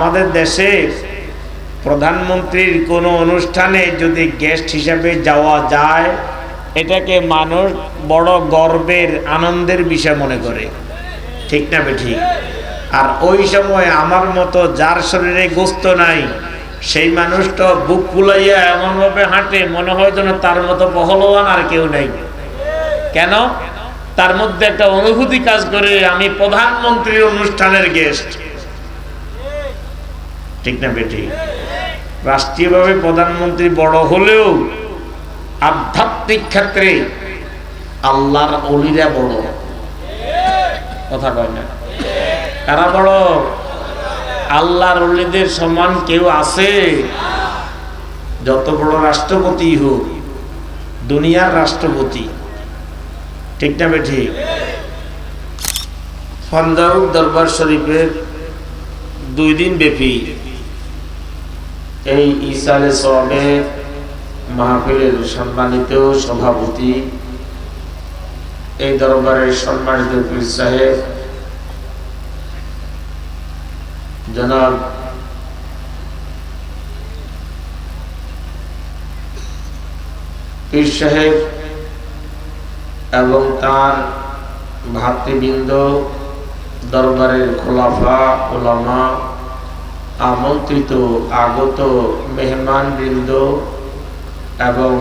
আমাদের দেশে প্রধানমন্ত্রীর কোনো অনুষ্ঠানে যদি গেস্ট হিসাবে যাওয়া যায়, এটাকে মানুষ বড় গর্বের, আনন্দের বিষয় মনে করে। ঠিক না বেঠি? আর ওই সময় আমার মতো যার শরীরে গোস্ত নাই, সেই মানুষটা বুক ফুলাইয়া এমনভাবে হাঁটে, মনে হয় যেন তার মতো পহলবান আর কেউ নাই। কেন? তার মধ্যে একটা অনুভূতি কাজ করে, আমি প্রধানমন্ত্রীর অনুষ্ঠানের গেস্ট ঠিক না বেটি? রাষ্ট্রীয়ভাবে প্রধানমন্ত্রী বড় হলেও আধ্যাত্মিক ক্ষেত্রে আল্লাহর অলিরা বড়। কথা কয় না? কারা বড়? আল্লাহর অলিদের সমান কেউ আছে? যত বড় রাষ্ট্রপতি হোক, দুনিয়ার রাষ্ট্রপতি। ঠিক না বেঠি ফন্দারুক দরবার শরীফের দুই দিন ব্যাপী এই ইসালে সবে মাহফিলের সম্মানিত সভাপতি, এই দরবারের সম্মানিত পীর সাহেব, জনাব পীর সাহেব এবং তার ভাতৃবৃন্দ, দরবারের খোলাফা ওলামা আমন্ত্রিত আগত মেহমান বৃন্দ এবং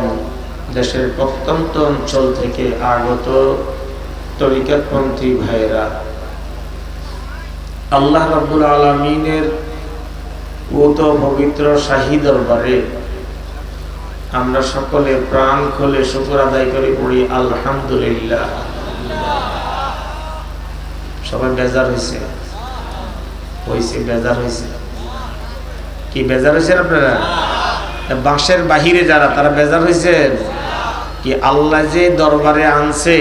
দেশের প্রত্যন্ত অঞ্চল থেকে আগত তরিকাতপন্থী ভাইয়েরা, আল্লাহ রাবুল আলমিনের উত পবিত্র শাহী দরবারে আমরা সকলে প্রাণ খুলে শুকুর আদায় করে পড়ি, আলহামদুলিল্লাহ। সবাই বেজার হয়েছে হয়েছে বেজার হয়েছে কি বেজার হয়েছে আপনারা? বাঁশের বাহিরে যারা, তারা বেজার হয়েছে? কি আল্লাহ যে দরবারে আনছে,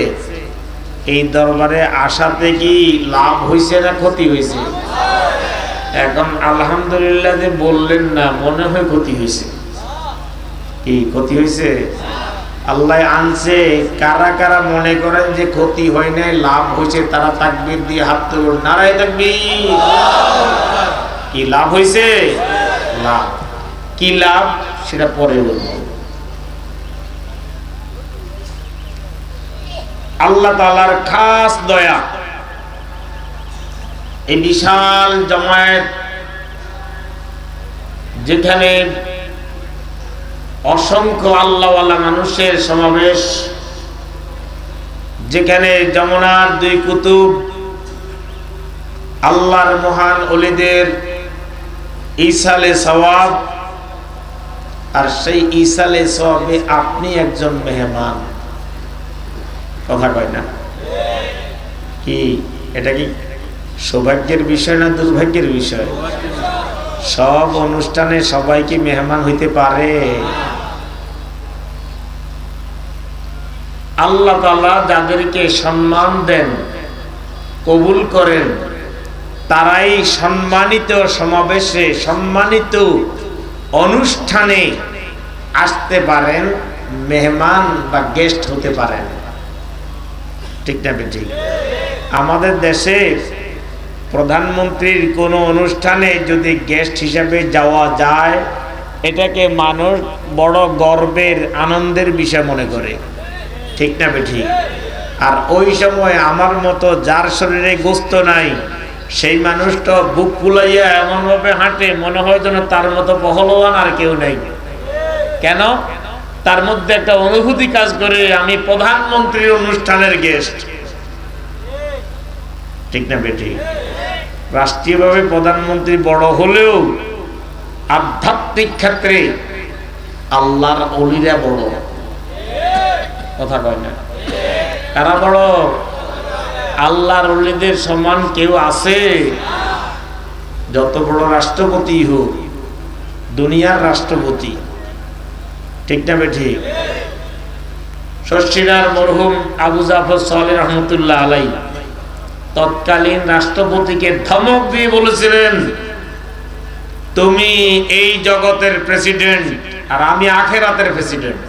এই দরবারে আসাতে কি লাভ হয়েছে না ক্ষতি হয়েছে? এখন আলহামদুলিল্লাহ যে বললেন না, মনে হয় ক্ষতি হয়েছে। কি ক্ষতি হয়েছে? আল্লাহ আনছে, কারা কারা মনে করেন যে ক্ষতি হয় নাই, লাভ হয়েছে, তারা তাকবির দিয়ে হাত তুলুন। নারায় তাকবির। কি লাভ হয়েছে? লাভ কি লাভ? সেটা পরে বলব। আল্লাহ তালার খাস দয়া, এই বিশাল জমায়েত যেখানে অসংখ্য আল্লাহওয়ালা মানুষের সমাবেশ, যেখানে যমুনার দুই কুতুব, আল্লাহর মহান অলিদের ইসালে সওয়াব, আর সেই ইসালে সওয়াবে আপনি একজন মেহমান। কথা কয় না? কি? এটা কি সৌভাগ্যের বিষয় না দুর্ভাগ্যের বিষয়? সব অনুষ্ঠানে সবাই কি মেহমান হইতে পারে? আল্লাহ তালা যাদেরকে সম্মান দেন, কবুল করেন তারাই সম্মানিত সমাবেশে, সম্মানিত অনুষ্ঠানে আসতে পারেন, মেহমান বা গেস্ট হতে পারেন। ঠিক না ঠিক আমাদের দেশে প্রধানমন্ত্রীর কোনো অনুষ্ঠানে যদি গেস্ট হিসাবে যাওয়া যায়, এটাকে মানুষ বড় গর্বের, আনন্দের বিষয় মনে করে। ঠিক না বেঠি আর ওই সময় আমার মতো যার শরীরে গোস্ত নাই সেই মানুষটা বুক ফুলাইয়া এমনভাবে হাঁটে, মনে হয় যেন তার মতো পহলবান আর কেউ নেই। কেন? তার মধ্যে একটা অনুভূতি কাজ করে, আমি প্রধানমন্ত্রীর অনুষ্ঠানের গেস্ট ঠিক না বেঠি রাষ্ট্রীয়ভাবে প্রধানমন্ত্রী বড় হলেও আধ্যাত্মিক ক্ষেত্রে আল্লাহর অলিরা বড়। কথা কয় না? কারা বড়। আল্লাহর অলিদের সমান কেউ আছে? যত বড় রাষ্ট্রপতি হোক, দুনিয়ার রাষ্ট্রপতি, ঠিক না বেঠি? শশীরার মরহুম আবু জাফর সালে রহমতুল্লাহ আলাই তৎকালীন রাষ্ট্রপতিকে ধমক দিয়ে বলেছিলেন, তুমি এই জগতের প্রেসিডেন্ট আর আমি আখেরাতের প্রেসিডেন্ট।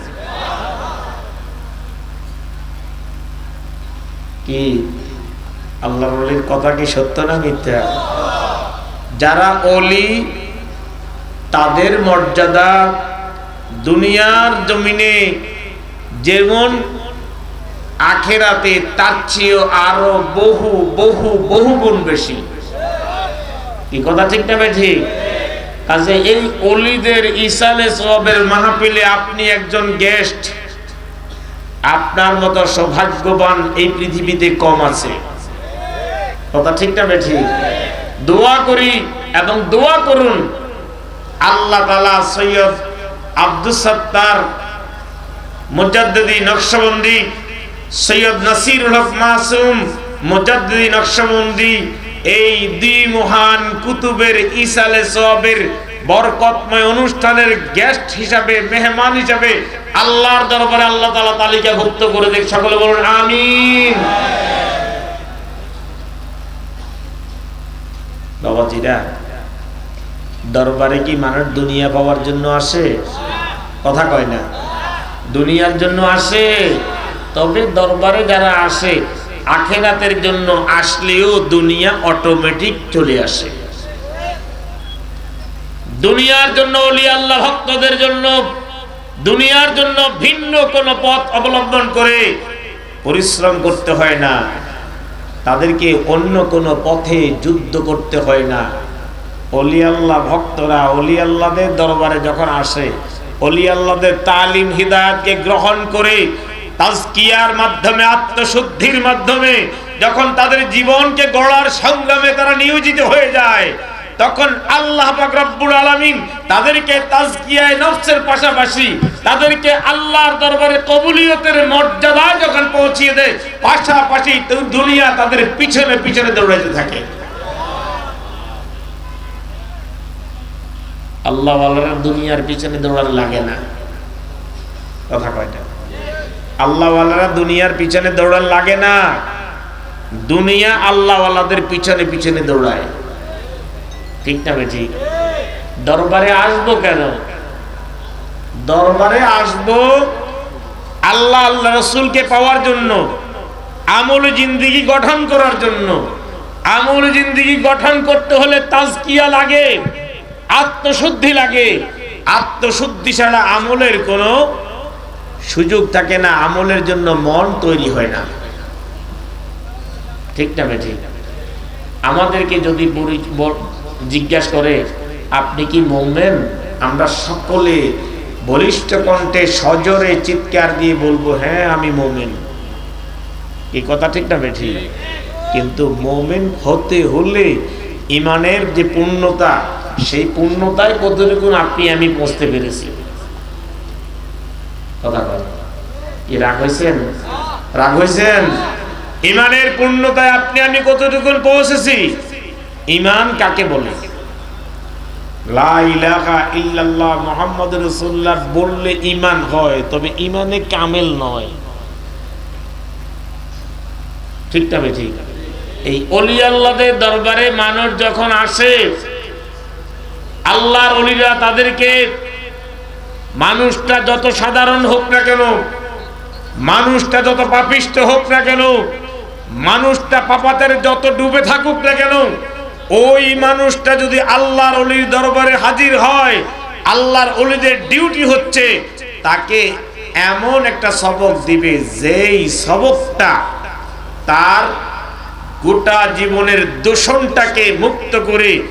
কি? আল্লাহ কথা কি সত্য না মিথ্যা? যারা অলি তাদের মর্যাদা দুনিয়ার জমিনে যেমন আখেরাতে, তার চেয়েও আরও বহু বহু বহু গুণ বেশি। কি কথা ঠিক না বেঠি কাজে এই অলিদের ইসালে সবের মাহফিলে আপনি একজন গেস্ট। আপনার মতো সৌভাগ্যবান এই পৃথিবীতে কম আছে। কথা ঠিক না বেঠি? দোয়া করি এবং দোয়া করুন আল্লাহ তালা সৈয়দ আব্দুল সত্তার মুজাদ্দি নকশবন্দি, সৈয়দ নাসির হক মাসুম মুজাদ্দি নকশবন্দি, এই দুই মহান কুতুবের ইসালে সবের বরকতময় অনুষ্ঠানের গেস্ট হিসাবে, মেহমান হিসাবে আল্লাহর দরবারে আল্লাহ তালা তালিকাভুক্ত করে দেখ সকলে বলুন, আমিন। বাবাজিরা দরবারে কি মানুষ দুনিয়া পাওয়ার জন্য আসে? কথা কয় না। দুনিয়ার জন্য আসে, তবে দরবারে যারা আসে, আখেরাতের জন্য আসলেও দুনিয়া অটোমেটিক চলে আসে। দুনিয়ার জন্য অলি আল্লাহ ভক্তদের জন্য, দুনিয়ার জন্য ভিন্ন কোন পথ অবলম্বন করে পরিশ্রম করতে হয় না। তাদেরকে অন্য কোনো পথে যুদ্ধ করতে হয় না। অলি আল্লাহ ভক্তরা অলিয়াল্লাদের দরবারে যখন আসে অলিয়াল্লাদের তালিম হিদায়তকে গ্রহণ করে তাজকিয়ার মাধ্যমে, আত্মশুদ্ধির মাধ্যমে, যখন তাদের জীবনকে গড়ার সংগ্রামে তারা নিয়োজিত হয়ে যায় তখন আল্লাহ রব্বুল আলামিন তাদেরকে তাজকিয়ায় নফসের পাশাপাশি তাদেরকে আল্লাহর দরবারে কবুলিয়তের মর্যাদা যখন পৌঁছিয়ে দেয়, পাশাপাশি দুনিয়া তাদের পিছনে পিছনে দৌড়াইতে থাকে। আল্লাহ দুনিয়ার পিছনে দৌড়ানো লাগে না। কথা কয়টা আল্লাহওয়ালারা দুনিয়ার পিছনে দৌড়ান লাগে না। দুনিয়া আল্লাহওয়ালাদের পিছনে পিছনে দৌড়ায়। ঠিক না বেঠি দরবারে আসব কেন? দরবারে আসব আল্লাহ আল্লাহ রসুলকে পাওয়ার জন্য, আমল জিন্দিগি গঠন করার জন্য। আমল জিন্দিগি গঠন করতে হলে তাজকিয়া লাগে, আত্মশুদ্ধি লাগে। আত্মশুদ্ধি ছাড়া আমলের কোনো সুযোগ থাকে না, আমলের জন্য মন তৈরি হয় না। ঠিক না ঠিক আমাদেরকে যদি জিজ্ঞাসা করে আপনি কি মোমেন আমরা সকলে বলিষ্ঠ কণ্ঠে সজরে চিৎকার দিয়ে বলব হ্যাঁ আমি মোমেন। এই কথা ঠিক না বেঠি? কিন্তু মোমেন হতে হলে ইমানের যে পূর্ণতা সেই পূর্ণতায় কতটুকু আপনি আমি পৌঁছতে পেরেছি। কথা কয়। কি রাগ হয়েছেন রাগ হয়েছেন ইমানের পূর্ণতায় আপনি আমি কতটুকু পৌঁছেছি? ইমান কাকে বলে? বললে ইমান হয়, তবে ইমানে কামেল নয়। ঠিক তবে ঠিক এই অলি আল্লাদের দরবারে মানুষ যখন আসে, আল্লাহর অলিরা তাদেরকে, মানুষটা যত সাধারণ হোক না কেন, মানুষটা যত পাপিষ্ট হোক না কেন, মানুষটা পাপাতের যত ডুবে থাকুক না কেন ওই মানুষটা যদি আল্লাহর অলির দরবারে হাজির হয়, আল্লাহর অলিদের ডিউটি হচ্ছে তাকে এমন একটা সবক দিবে যেই সবকটা তার গোটা জীবনের দূষণটাকে মুক্ত করে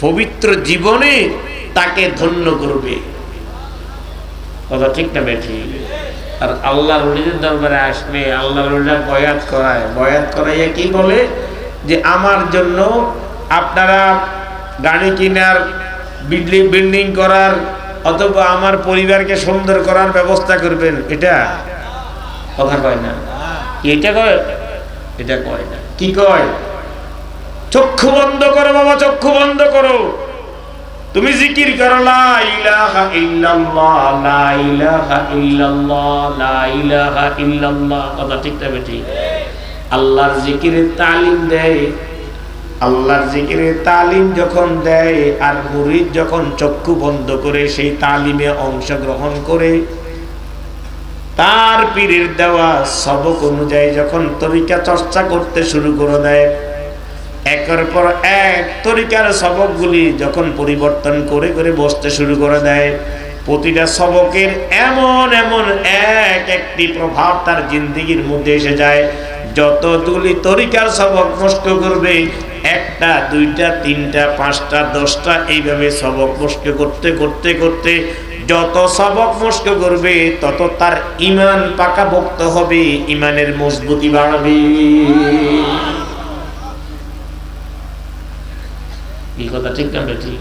পবিত্র জীবনে তাকে ধন্য করবে। কথা ঠিক না বেঠি? আর আল্লাহ রলিদের দরবারে আসবে আল্লাহ রলিরা বয়াত করায়। বয়াত করাইয়া কি বলে? যে আমার জন্য আপনারা গাড়ি কেনার, বিল্ডিং বিল্ডিং করার, অথবা আমার পরিবারকে সুন্দর করার ব্যবস্থা করবেন, এটা কথা কয় না। এটা কয় এটা কয় না। কি কয়? চক্ষু বন্ধ করো বাবা, চক্ষু বন্ধ করো। তুমি জিকির করো, লা ইলাহা ইল্লাল্লাহ, লা ইলাহা ইল্লাল্লাহ, লা ইলাহা ইল্লাল্লাহ। কথা ঠিক তবে ঠিক আল্লাহর জিকিরের তালিম দেয় আল্লাহর জিকিরের তালিম যখন দেয় আর মুরিদ যখন চক্ষু বন্ধ করে সেই তালিমে অংশগ্রহণ করে, তার পীরের দেওয়া সবক অনুযায়ী যখন তরিকা চর্চা করতে শুরু করে দেয়, একের পর এক তরিকার সবকগুলি যখন পরিবর্তন করে করে বসতে শুরু করে দেয়, প্রতিটা সবকের এমন এমন এক একটি প্রভাব তার জিন্দিগির মধ্যে এসে যায়। যতগুলি তরিকার সবক নষ্ট করবে, একটা, দুইটা, তিনটা, পাঁচটা, দশটা, এইভাবে সবক নষ্ট করতে করতে করতে যত সবক নষ্ট করবে, তত তার ইমান পাকাভক্ত হবে, ইমানের মজবুতি বাড়বে। এই কথা ঠিক না ঠিক